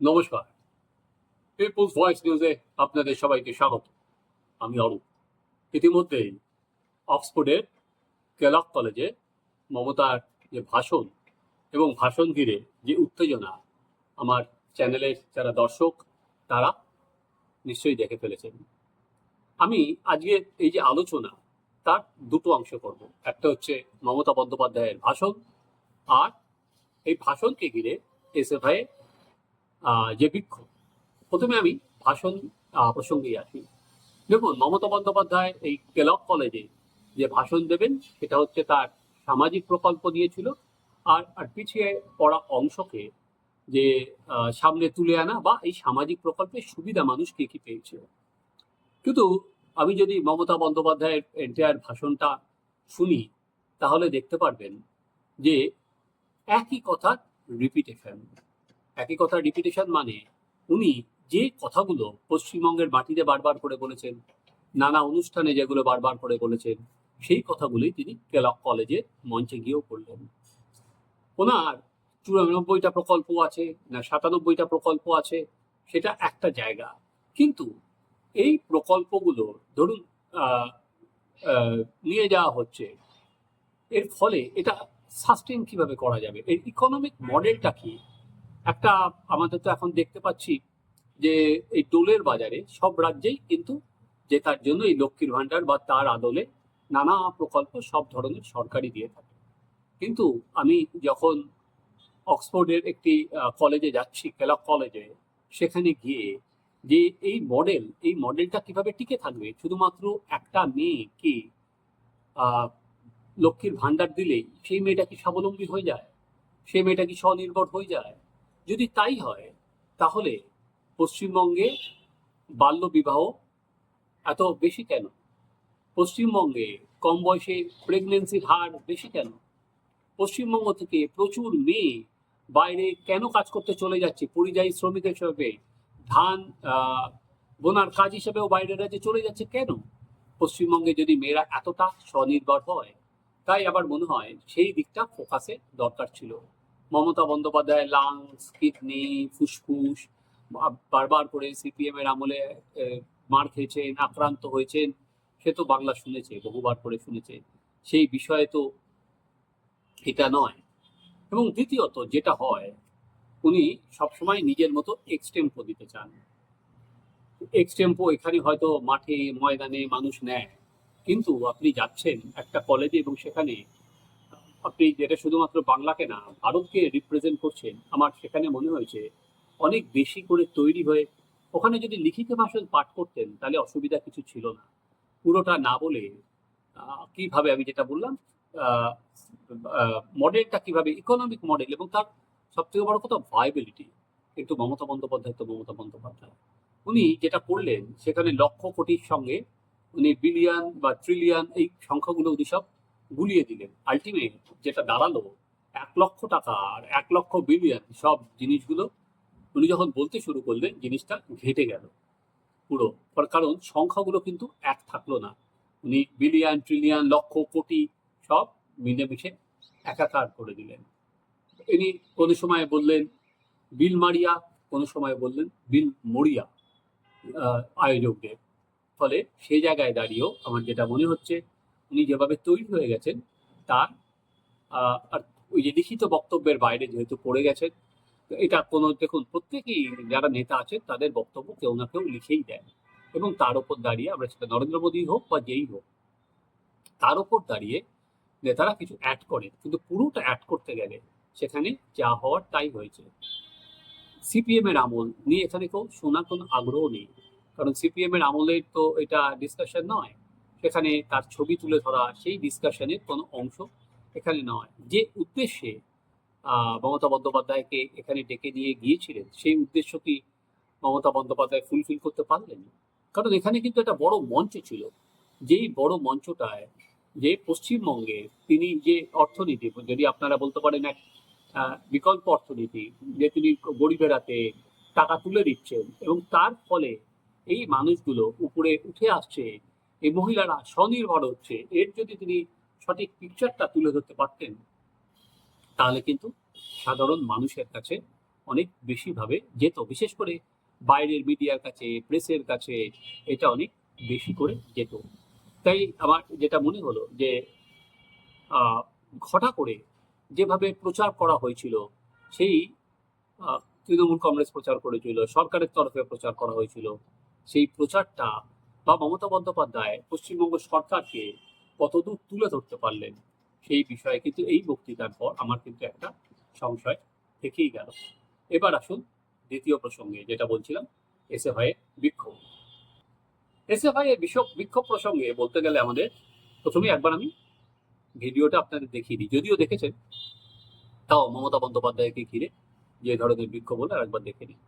নমস্কার। People's voice নিউজে আপনাদের সবাইকে স্বাগত। আমি অরূপ। ইতিমধ্যেই অক্সফোর্ডের কেলক কলেজে মমতার যে ভাষণ এবং ভাষণ ঘিরে যে উত্তেজনা আমার চ্যানেলের যারা দর্শক, তারা নিশ্চয়ই দেখে ফেলেছেন। আমি আজকে এই যে আলোচনা, তার দুটো অংশ করব। একটা হচ্ছে মমতা বন্দ্যোপাধ্যায়ের ভাষণ আর এই ভাষণকে ঘিরে এসএফআই যে বিক্ষোভ প্রথমে আমি ভাষণ প্রসঙ্গেই আসি। দেখুন, মমতা বন্দ্যোপাধ্যায় এই কেলক কলেজে যে ভাষণ দেবেন, সেটা হচ্ছে তার সামাজিক প্রকল্প দিয়েছিল, আর আর পিছিয়ে পড়া অংশকে যে সামনে তুলে আনা বা এই সামাজিক প্রকল্পের সুবিধা মানুষ কি কি পেয়েছিল কিন্তু আমি যদি মমতা বন্দ্যোপাধ্যায়ের এন্টায়ার ভাষণটা শুনি, তাহলে দেখতে পারবেন যে একই কথা রিপিটেশন একই কথা রিপিটেশন মানে উনি যে কথাগুলো পশ্চিমবঙ্গের মাটিতে বারবার করে বলেছেন, নানা অনুষ্ঠানে যেগুলো বারবার করে বলেছেন, সেই কথাগুলোই তিনি কেলক কলেজে মঞ্চে গিয়েও করলেন ওনার চুরানব্বইটা প্রকল্প আছে না সাতানব্বইটা প্রকল্প আছে, সেটা একটা জায়গা। কিন্তু এই প্রকল্পগুলো ধরুন নিয়ে যাওয়া হচ্ছে, এর ফলে এটা সাস্টেন কীভাবে করা যাবে? এর ইকোনমিক মডেলটা কি? একটা আমাদের তো এখন দেখতে পাচ্ছি যে এই টোলের বাজারে সব রাজ্যেই কিন্তু জেতার জন্য এই লক্ষ্মীর ভাণ্ডার বা তার আদলে নানা প্রকল্প সব ধরনের সরকারি দিয়ে থাকে। কিন্তু আমি যখন অক্সফোর্ডের একটি কলেজে যাচ্ছি, কেলক কলেজে, সেখানে গিয়ে যে এই মডেল, এই মডেলটা কীভাবে টিকে থাকবে? শুধুমাত্র একটা মেয়েকে লক্ষ্মীর ভাণ্ডার দিলেই সেই মেয়েটা কি স্বাবলম্বী হয়ে যায়? সেই মেয়েটা কি স্বনির্ভর হয়ে যায়? যদি তাই হয়, তাহলে পশ্চিমবঙ্গে বাল্য বিবাহ এত বেশি কেন? পশ্চিমবঙ্গে কম বয়সে প্রেগনেন্সির হার বেশি কেন? পশ্চিমবঙ্গ থেকে প্রচুর মেয়ে বাইরে কেন কাজ করতে চলে যাচ্ছে? পরিযায়ী শ্রমিক হিসেবে, ধান বোনার কাজ হিসেবেও বাইরের রাজ্যে চলে যাচ্ছে কেন? পশ্চিমবঙ্গে যদি মেয়েরা এতটা স্বনির্ভর হয়, তাই আবার মনে হয় সেই দিকটা ফোকাসে দরকার ছিল। মমতা বন্দ্যোপাধ্যায় লাংস কিডনি ফুসফুস বারবার করে সিপিএম এর আমলে মার খেয়েছেন, আক্রান্ত হয়েছেন, সে তো বাংলা শুনেছে, বহুবার করে শুনেছে। সেই বিষয়ে তো এটা নয়। এবং দ্বিতীয়ত যেটা হয়, উনি সবসময় নিজের মতো এক্সটেম্পো দিতে চান। এক্সটেম্পো এখানে হয়তো মাঠে, ময়দানে মানুষ নেয়, কিন্তু আপনি যাচ্ছেন একটা কলেজে এবং সেখানে আপনি যেটা শুধুমাত্র বাংলাকে না, ভারতকে রিপ্রেজেন্ট করছেন, আমার সেখানে মনে হয়েছে অনেক বেশি করে তৈরি হয়ে ওখানে যদি লিখিত ভাষণ পাঠ করতেন, তাহলে অসুবিধা কিছু ছিল না। পুরোটা না বলে কীভাবে আমি যেটা বললাম মডেলটা কীভাবে ইকোনমিক মডেল এবং তার সবথেকে বড় কথা ভাইবিলিটি কিন্তু মমতা বন্দ্যোপাধ্যায় তো মমতা বন্দ্যোপাধ্যায়। উনি যেটা করলেন, সেখানে লক্ষ কোটির সঙ্গে উনি বিলিয়ন বা ট্রিলিয়ন এই সংখ্যাগুলো উনি সব গুলিয়ে দিলেন। আলটিমেট যেটা দাঁড়াল, এক লক্ষ টাকা আর এক লক্ষ বিলিয়ন সব জিনিসগুলো উনি যখন বলতে শুরু করলেন, জিনিসটা ঘেটে গেল পুরো। কারণ সংখ্যাগুলো কিন্তু এক থাকল না। উনি বিলিয়ন ট্রিলিয়ন লক্ষ, কোটি সব মিলেমিশে একাকার করে দিলেন। ইনি কোনো সময় বললেন বিল মারিয়া, কোনো সময় বললেন বিল মরিয়া আয়োজকদের। ফলে সেই জায়গায় দাঁড়িয়েও আমার যেটা মনে হচ্ছে উনি যেভাবে তৈরি হয়ে গেছেন, তার ওই যে লিখিত বক্তব্যের বাইরে যেহেতু পড়ে গেছেন এটা কোনো, দেখুন, প্রত্যেকেই যারা নেতা আছেন, তাদের বক্তব্য কেউ না কেউ লিখেই দেন। এবং তার উপর দাঁড়িয়ে আমরা সেটা নরেন্দ্র মোদী হোক বা যেই হোক, তার উপর দাঁড়িয়ে নেতারা কিছু অ্যাড করে কিন্তু পুরোটা অ্যাড করতে গেলে সেখানে যা হওয়ার তাই হয়েছে। সিপিএম এর আমল নিয়ে এখানে কেউ শোনা কোনো আগ্রহ নেই। কারণ সিপিএম এর আমলের তো এটা ডিসকাশন নয়। সেখানে তার ছবি তুলে ধরা, সেই ডিসকাশনের কোনো অংশ এখানে নয়। যে উদ্দেশ্যে মমতা বন্দ্যোপাধ্যায়কে এখানে ডেকে নিয়ে গিয়েছিলেন, সেই উদ্দেশ্য কি মমতা বন্দ্যোপাধ্যায় ফুলফিল করতে পারলেন? কারণ এখানে কিন্তু একটা বড় মঞ্চ ছিল। যেই বড় মঞ্চটায় যে পশ্চিমবঙ্গে তিনি যে অর্থনীতি, যদি আপনারা বলতে পারেন এক বিকল্প অর্থনীতি, যে তিনি গরিবের হাতে টাকা তুলে দিচ্ছেন এবং তার ফলে এই মানুষগুলো উপরে উঠে আসছে এই মহিলারা স্বনির্ভর হচ্ছে। এর যদি তিনি সঠিক পিকচারটা তুলে ধরতে পারতেন, তাহলে কিন্তু সাধারণ মানুষের কাছে অনেক বেশিভাবে যেত। বিশেষ করে বাইরের মিডিয়ার কাছে প্রেসের কাছে এটা অনেক বেশি করে যেত। তাই আমার যেটা মনে হলো যে ঘটা করে যেভাবে প্রচার করা হয়েছিল, সেই তৃণমূল কংগ্রেস প্রচার করেছিল, সরকারের তরফে প্রচার করা হয়েছিল, সেই প্রচারটা বা মমতা বন্দ্যোপাধ্যায় পশ্চিমবঙ্গ সরকারকে কতদূর তুলে ধরতে পারলেন সেই বিষয়ে কিন্তু এই বক্তৃতার পর আমার কিন্তু একটা সংশয় থেকেই গেল। এবার আসুন দ্বিতীয় প্রসঙ্গে যেটা বলছিলাম এসে হয় বিক্ষোভ। এসে হয় বিক্ষোভ বিক্ষোভ প্রসঙ্গে বলতে গেলে আমাদের প্রথমে একবার আমি ভিডিওটা আপনাদের দেখিয়ে দিই। যদিও দেখেছেন তাও মমতা বন্দ্যোপাধ্যায়কে ঘিরে যে ধরনের বিক্ষোভ হলো আর একবার দেখে নিই।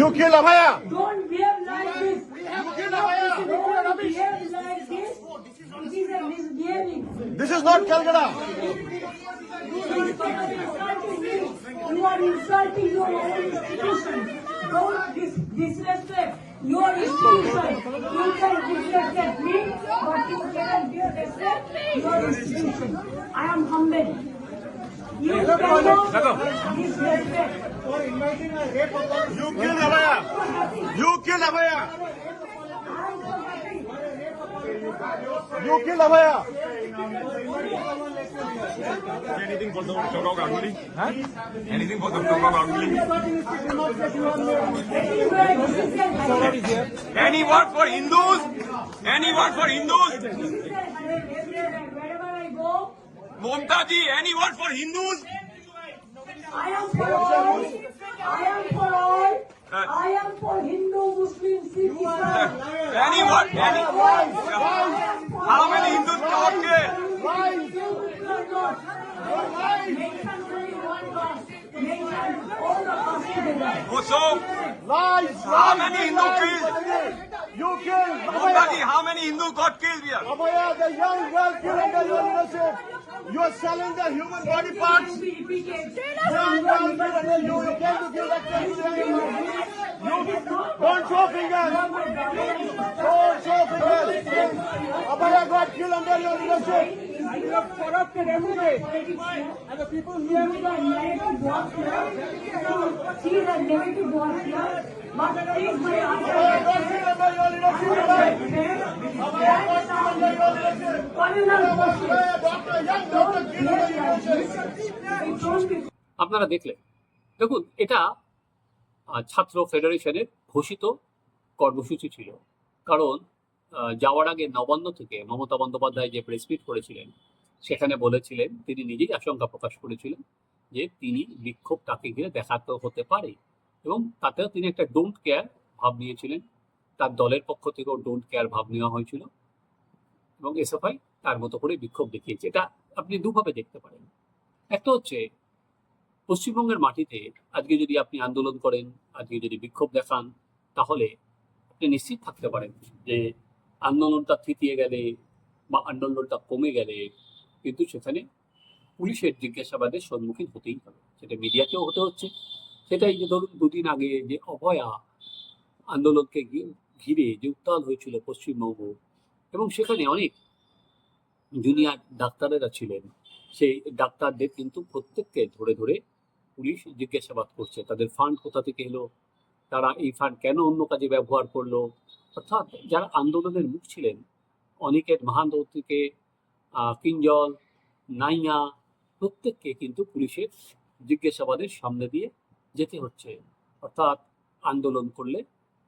You kill Abhaya! Don't behave This is not Calcutta! You are insulting me. You are insulting your own institution. Don't dis- disrespect your institution. You can disrespect me, but you cannot disrespect your institution. I am humble. You cannot disrespect. You kill Abhaya! You kill Abhaya! You kill Abhaya! Anything for Dr. Gaurav Ganguly? Huh? Anything for Dr. Gaurav Ganguly? Any word for Hindus? Any word for Hindus? Wherever I go, Momta ji, any word for Hindus? I am for all. I am for all. I am for Hindu, Muslim, Sikh, Islam. Any what? Any? How many Hindus are there? Also, lies, how many Hindu? You killed. Nobody, how many Hindu got killed here? Abaya, the young girl killed under your leadership. You are selling the human body parts. We can You give that Don't show fingers. Don't show fingers. Abaya got killed under your leadership. You are corrupted every day. And the people here. See the negative here. আপনারা দেখলেন। দেখুন, এটা ছাত্র ফেডারেশনের ঘোষিত কর্মসূচি ছিল। কারণ যাওয়ার আগে নবান্ন থেকে মমতা বন্দ্যোপাধ্যায় যে প্রেসমিট করেছিলেন, সেখানে বলেছিলেন, তিনি নিজেই আশঙ্কা প্রকাশ করেছিলেন যে তিনি বিক্ষোভ তাকে ঘিরে দেখাতে হতে পারে। এবং তাতেও তিনি একটা ডোন্ট কেয়ার ভাব নিয়েছিলেন। তার দলের পক্ষ থেকেও ডোন্ট কেয়ার ভাব নেওয়া হয়েছিল এবং এসএফআই তার মতো করে বিক্ষোভ দেখিয়েছে। এটা আপনি দুভাবে দেখতে পারেন। একটা হচ্ছে, পশ্চিমবঙ্গের মাটিতে আজকে যদি আপনি আন্দোলন করেন, আজকে যদি বিক্ষোভ দেখান, তাহলে আপনি নিশ্চিত থাকতে পারেন যে আন্দোলনটা থিতিয়ে গেলে বা আন্দোলনটা কমে গেলে কিন্তু সেখানে পুলিশের জিজ্ঞাসাবাদের সম্মুখীন হতেই হবে। সেটা মিডিয়াকেও হতে হচ্ছে। সেটাই যে ধরুন দুদিন আগে যে অভয়া আন্দোলনকে ঘিরে যে উত্তাল হয়েছিল পশ্চিমবঙ্গ এবং সেখানে অনেক জুনিয়র ডাক্তারেরা ছিলেন। সেই ডাক্তারদের কিন্তু প্রত্যেককে ধরে ধরে পুলিশ জিজ্ঞাসাবাদ করছে, তাদের ফান্ড কোথা থেকে এলো? তারা এই ফান্ড কেন অন্য কাজে ব্যবহার করল? অর্থাৎ যারা আন্দোলনের মুখ ছিলেন, অনিকেত মাহান্ত থেকে কিঞ্জল, নাইয়া, প্রত্যেককে কিন্তু পুলিশের জিজ্ঞাসাবাদের সামনে দিয়ে যেতে হচ্ছে। অর্থাৎ আন্দোলন করলে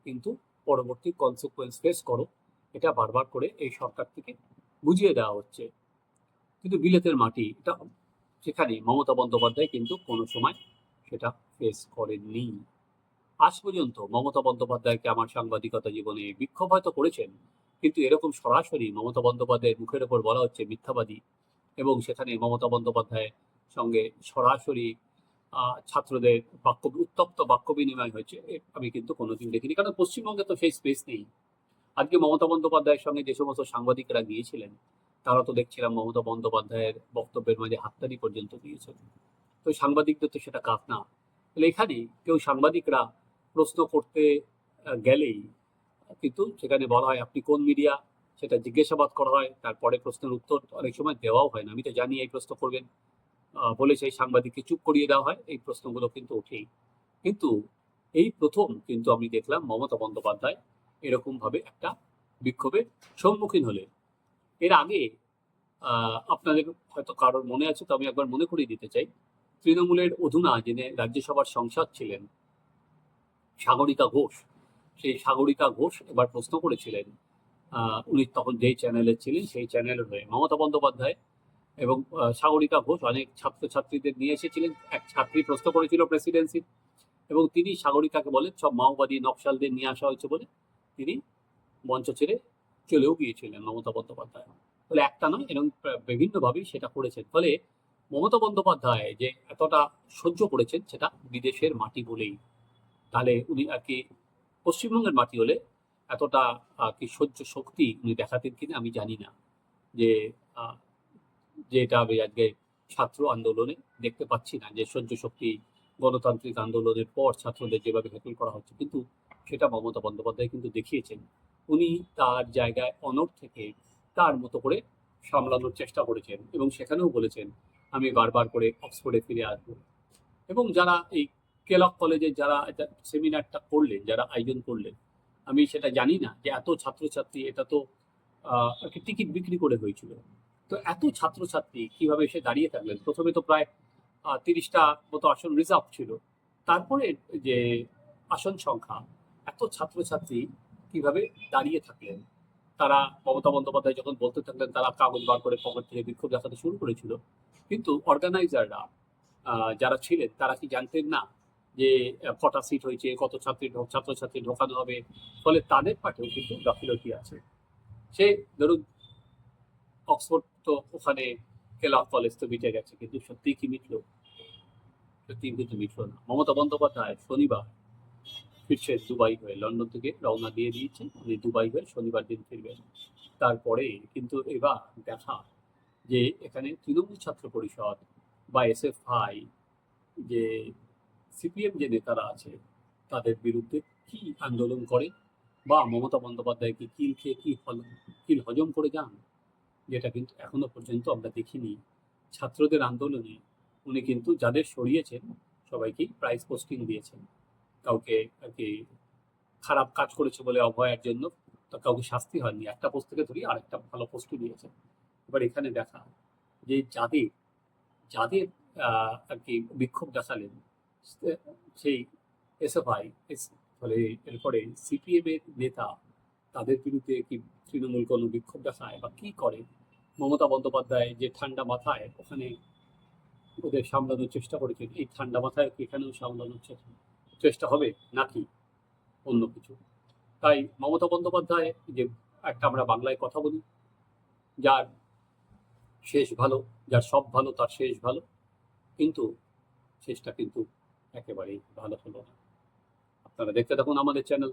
কিন্তু পরবর্তী কনসিকুয়েন্স ফেস করো। এটা বারবার করে এই সরকার থেকে বুঝিয়ে দেওয়া হচ্ছে। কিন্তু বিলেতের মাটি, এটা সেখানে মমতা বন্দ্যোপাধ্যায় কিন্তু কোনো সময় সেটা ফেস করেননি। আজ পর্যন্ত মমতা বন্দ্যোপাধ্যায়কে আমার সাংবাদিকতা জীবনে বিক্ষোভ হয়তো করেছেন, কিন্তু এরকম সরাসরি মমতা বন্দ্যোপাধ্যায়ের মুখের ওপর বলা হচ্ছে মিথ্যাবাদী এবং সেখানে মমতা বন্দ্যোপাধ্যায়ের সঙ্গে সরাসরি ছাত্রদের বাক্য, উত্তপ্ত বাক্য বিনিময় হয়েছে। আমি কিন্তু কোনোদিন দেখিনি। কারণ পশ্চিমবঙ্গে তো সেই স্পেস নেই। আজকে মমতা বন্দ্যোপাধ্যায়ের সঙ্গে যে সমস্ত সাংবাদিকরা গিয়েছিলেন, তারা তো দেখছিলাম মমতা বন্দ্যোপাধ্যায়ের বক্তব্যের মাঝে হাততালি পর্যন্ত দিয়েছেন। তো সাংবাদিকদের তো সেটা কাজ না। তাহলে এখানে কেউ সাংবাদিকরা প্রশ্ন করতে গেলেই কিন্তু সেখানে বলা হয়, আপনি কোন মিডিয়া সেটা জিজ্ঞাসাবাদ করা হয়। তারপরে প্রশ্নের উত্তর অনেক সময় দেওয়াও হয় না। আমি তো জানি এই প্রশ্ন করবেন। বলে সেই সাংবাদিককে চুপ করিয়ে দেওয়া হয়। এই প্রশ্নগুলো কিন্তু ওঠেই। কিন্তু এই প্রথম কিন্তু আমি দেখলাম মমতা বন্দ্যোপাধ্যায় এরকম ভাবে একটা বিক্ষোভের সম্মুখীন হলেন। এর আগে আপনাদের হয়তো কারোর মনে আছে, তো আমি একবার মনে করিয়ে দিতে চাই। তৃণমূলের অধুনা, যিনি রাজ্যসভার সংসদ ছিলেন, সাগরিকা ঘোষ, সেই সাগরিকা ঘোষ এবার প্রশ্ন করেছিলেন উনি তখন যেই চ্যানেলে ছিলেন, সেই চ্যানেলের হয়ে মমতা বন্দ্যোপাধ্যায় এবং সাগরিকা ঘোষ অনেক ছাত্রছাত্রীদের নিয়ে এসেছিলেন। এক ছাত্রী প্রশ্ন করেছিল প্রেসিডেন্সি। এবং তিনি সাগরিকাকে বলেন সব মাওবাদী নকশালদের নিয়ে আসা হয়েছে বলে তিনি মঞ্চ ছেড়ে চলেও গিয়েছিলেন মমতা বন্দ্যোপাধ্যায়। ফলে একটা নয় এরকম বিভিন্নভাবেই সেটা করেছেন। ফলে মমতা বন্দ্যোপাধ্যায় যে এতটা সহ্য করেছেন সেটা বিদেশের মাটি বলেই। তাহলে উনি আর কি পশ্চিমবঙ্গের মাটি হলে এতটা আহ, কি সহ্য শক্তি উনি দেখাতেন কিনা আমি জানি না। যে আহ, যেটা আমি আজকে ছাত্র আন্দোলনে দেখতে পাচ্ছি না যে সহ্য শক্তি গণতান্ত্রিক আন্দোলনের পর ছাত্রদের যেভাবে হ্যাকেল করা হচ্ছে কিন্তু সেটা মমতা বন্দ্যোপাধ্যায় কিন্তু দেখিয়েছেন। উনি তার জায়গায় অনর থেকে তার মতো করে সামলানোর চেষ্টা করেছেন এবং সেখানেও বলেছেন আমি বারবার করে অক্সফোর্ডে ফিরে আসব। এবং যারা এই কেলক কলেজে যারা এটা সেমিনারটা করলেন যারা আয়োজন করলেন আমি সেটা জানি না যে এত ছাত্রছাত্রী এটা তো টিকিট বিক্রি করে হয়েছিল। তো এত ছাত্রছাত্রী কীভাবে এসে দাঁড়িয়ে থাকলেন? প্রথমে তো প্রায় তিরিশটা মতো আসন রিজার্ভ ছিল। তারপরে যে আসন সংখ্যা, এত ছাত্রছাত্রী কীভাবে দাঁড়িয়ে থাকলেন? তারা মমতা বন্দ্যোপাধ্যায় যখন বলতে থাকলেন, তারা কাগজ বার করে পকেট থেকে বিক্ষোভ দেখাতে শুরু করেছিল। কিন্তু অর্গানাইজাররা যারা ছিলেন, তারা কি জানতেন না যে কটা সিট হয়েছে, কত ছাত্রী, ছাত্রছাত্রী ঢোকানো হবে? ফলে তাদের পাঠেও কিন্তু গাফিলতি আছে। সে, ধরুন অক্সফোর্ড তো ওখানে কেলক কলেজ তো মিটে গেছে, কিন্তু সত্যি কি মিটলো? সত্যি কিন্তু মিটলো না। মমতা বন্দ্যোপাধ্যায় শনিবার ফিরছেন দুবাই হয়ে, লন্ডন থেকে রওনা দিয়ে দিয়েছেন উনি দুবাই হয়ে শনিবার দিন ফিরবেন। তারপরে কিন্তু এবার দেখা যে এখানে তৃণমূল ছাত্র পরিষদ বা এস এফ আই যে সিপিএম যে নেতারা আছে, তাদের বিরুদ্ধে কি আন্দোলন করে? বা মমতা বন্দ্যোপাধ্যায়কে কিল খেয়ে কি হল- কিল হজম করে যান? যেটা কিন্তু এখনও পর্যন্ত আমরা দেখিনি। ছাত্রদের আন্দোলনে উনি কিন্তু যাদের সরিয়েছেন, সবাইকেই প্রাইজ পোস্টিং দিয়েছেন। কাউকে আর কি খারাপ কাজ করেছে বলে অভয়ের জন্য কাউকে শাস্তি হয়নি। একটা পোস্ট থেকে ধরি আরেকটা ভালো পোস্টে দিয়েছেন এবার এখানে দেখা যে যাদের যাদের আর কি বিক্ষোভ দেখালেন সেই এসএফআই ফলে এরপরে সিপিএম এর নেতা তাদের বিরুদ্ধে কি তৃণমূল কোনো বিক্ষোভ দেখায় বা কি করে? মমতা বন্দ্যোপাধ্যায় যে ঠান্ডা মাথায় ওখানে ওদের সামলানোর চেষ্টা করেছেন, এই ঠান্ডা মাথায় কি এখানেও সামলানোর চেষ্টা হবে নাকি অন্য কিছু? তাই মমতা বন্দ্যোপাধ্যায় যে একটা আমরা বাংলায় কথা বলি, যার শেষ ভালো, যার সব ভালো তার শেষ ভালো, কিন্তু শেষটা কিন্তু একেবারেই ভালো হলো না। আপনারা দেখতে থাকুন আমাদের চ্যানেল